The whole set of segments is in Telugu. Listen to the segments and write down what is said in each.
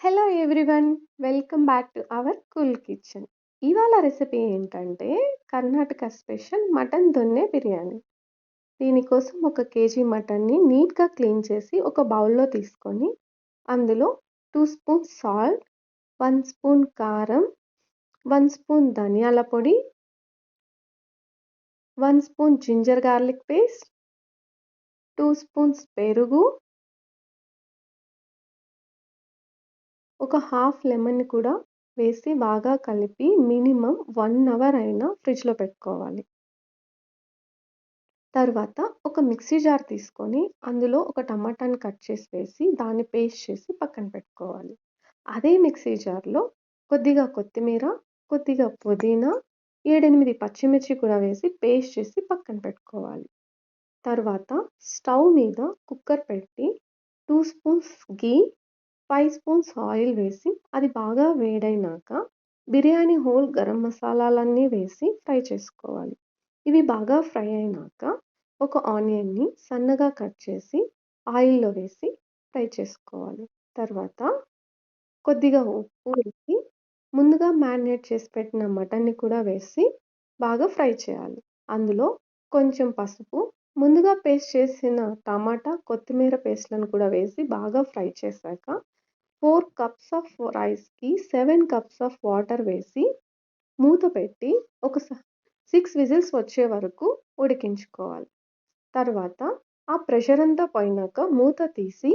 Hello everyone welcome back to our cool kitchen ఇవాళ రెసిపీ ఏంటంటే కర్ణాటక స్పెషల్ మటన్ దొన్నె బిర్యానీ. దీనికోసం ఒక కేజీ మటన్ని నీట్గా క్లీన్ చేసి ఒక బౌల్లో తీసుకొని అందులో two spoon salt one spoon కారం వన్ స్పూన్ ధనియాల పొడి one spoon ginger garlic paste two spoons పెరుగు ఒక హాఫ్ లెమన్ కూడా వేసి బాగా కలిపి మినిమం వన్ అవర్ అయినా ఫ్రిడ్జ్లో పెట్టుకోవాలి. తర్వాత ఒక మిక్సీ జార్ తీసుకొని అందులో ఒక టమాటాని కట్ చేసి వేసి దాన్ని పేస్ట్ చేసి పక్కన పెట్టుకోవాలి. అదే మిక్సీ జార్లో కొద్దిగా కొత్తిమీర కొద్దిగా పుదీనా ఏడెనిమిది పచ్చిమిర్చి కూడా వేసి పేస్ట్ చేసి పక్కన పెట్టుకోవాలి. తర్వాత స్టవ్ మీద కుక్కర్ పెట్టి two spoons ghee five spoons oil వేసి అది బాగా వేడైనాక బిర్యానీ హోల్ గరం మసాలాలన్నీ వేసి ఫ్రై చేసుకోవాలి. ఇవి బాగా ఫ్రై అయినాక ఒక ఆనియన్ని సన్నగా కట్ చేసి ఆయిల్లో వేసి ఫ్రై చేసుకోవాలి. తర్వాత కొద్దిగా ఉప్పు వేసి ముందుగా మ్యారినేట్ చేసి పెట్టిన మటన్ని కూడా వేసి బాగా ఫ్రై చేయాలి. అందులో కొంచెం పసుపు ముందుగా పేస్ట్ చేసిన టమాటా కొత్తిమీర పేస్ట్లను కూడా వేసి బాగా ఫ్రై చేశాక ఫోర్ కప్స్ ఆఫ్ రైస్కి సెవెన్ కప్స్ ఆఫ్ వాటర్ వేసి మూత పెట్టి ఒక సిక్స్ విజిల్స్ వచ్చే వరకు ఉడికించుకోవాలి. తర్వాత ఆ ప్రెషర్ అంతా పోయినాక మూత తీసి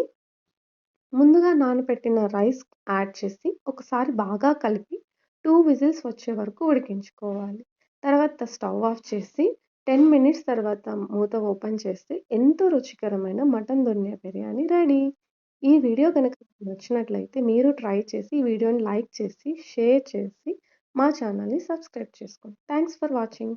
ముందుగా నానబెట్టిన రైస్ యాడ్ చేసి ఒకసారి బాగా కలిపి టూ విజిల్స్ వచ్చే వరకు ఉడికించుకోవాలి. తర్వాత స్టవ్ ఆఫ్ చేసి టెన్ మినిట్స్ తర్వాత మూత ఓపెన్ చేస్తే ఎంతో రుచికరమైన మటన్ దొన్నె బిర్యానీ రెడీ. ఈ వీడియో కనుక నచ్చినట్లయితే మీరు ట్రై చేసి ఈ వీడియోని లైక్ చేసి షేర్ చేసి మా ఛానల్ని సబ్స్క్రైబ్ చేసుకోండి. Thanks for watching.